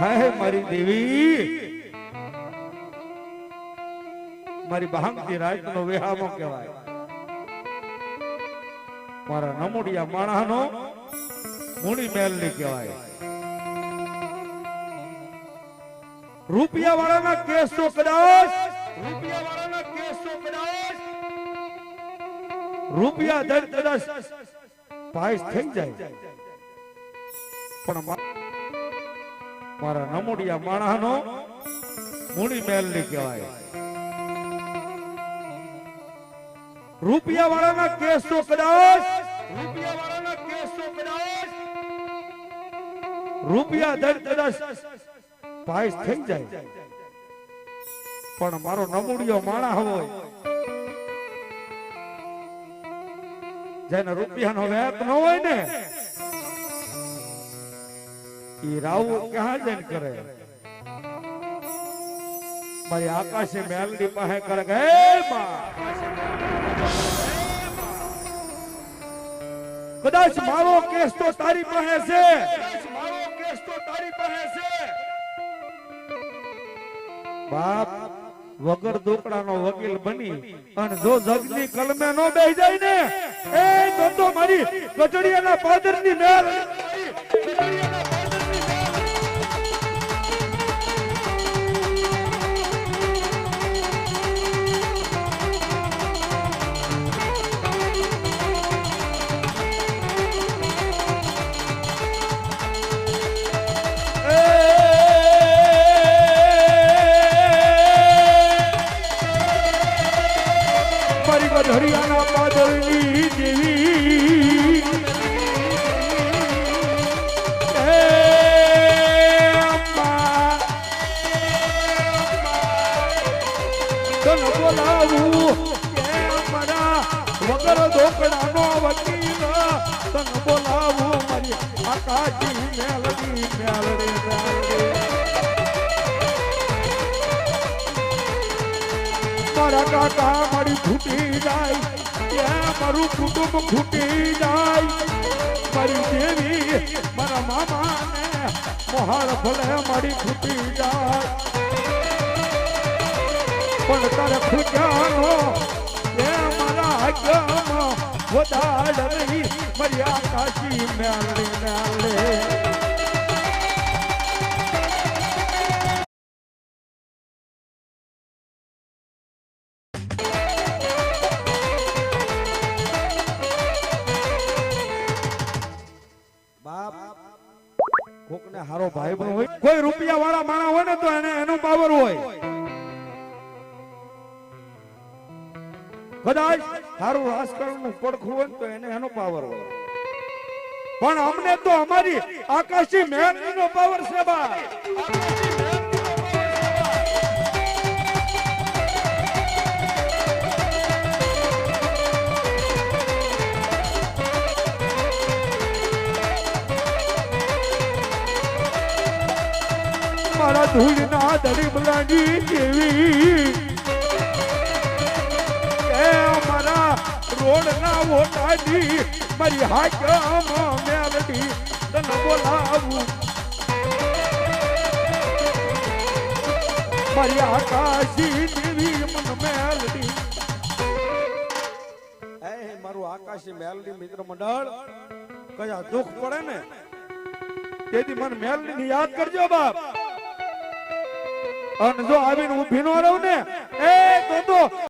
હાય મારી દેવી. મારી બહાંગતી રાત નો વેહામો કહેવાય. મારા નમુડિયા માણાનો મૂડી મહેલની કહેવાય. રૂપિયા વાળાના કેસ તો કદાચ રૂપિયા વાળાના કેસ તો કદાચ, રૂપિયા દર કદાચ પાસ થઈ જાય. પણ મારા નમુડિયા માણાનો મૂડી મહેલની કહેવાય. રૂપિયા વાળાના કેસ તો કદાચ રૂપિયા વાળાના કેસ તો કદાચ, રૂપિયા દર કદાચ પાસ થઈ જાય. પણ મારો નમુડિયો માણા હોય, જેને રૂપિયાનો વેપ ન હોય ને આકાશે મેલડી પાસે કરે કે કદાચ મારો કેસ તો તારી પાસે છે. બાપ વગર દોકડાનો વકીલ બની અને જો જગની કલમે નો બેહી જાય ને, એ તો તો મારી કચડિયાના પાદરની મેલ મારી બાદલની દેવી બોલાવું. મારી આકાશી મેલડી મેલડી મેલડી મારા કાકા મારી ફૂટી જાય, ત્યાં મારું કુટુંબ ફૂટી જાય. મારી દેવી મારા મામાને મોહાર ભલે મારી ફૂટી જાય. પણ તારે ફૂટ્યાનો એ મારા આગમાં વધાડ રહી મારી આકાશી મેળે મેળે બાપ કોકને હારો ભાઈ પણ હોય. કોઈ રૂપિયા વાળા માણા હોય ને તો એને એનો પાવર હોય. કદાચ સારું રાજકારણનું પડખું હોય તો એને એનો પાવર હોય. પણ અમને તો અમારી આકાશી મહેનત નો પાવર છે બા મારા ધૂળના દડીબલાની જેવી એ અમારા રોડના ઓટાની મારી હાકમ મેલડી, તને બોલાવું. મારી આકાશી દેવી મન મેલડી. મારું આકાશી મેલડી મિત્ર મંડળ કયા દુઃખ પડે ને? તેથી મને મેલડી ની યાદ કરજો બાપ. અને જો આવીને ઊભી નો રહું ને એ તો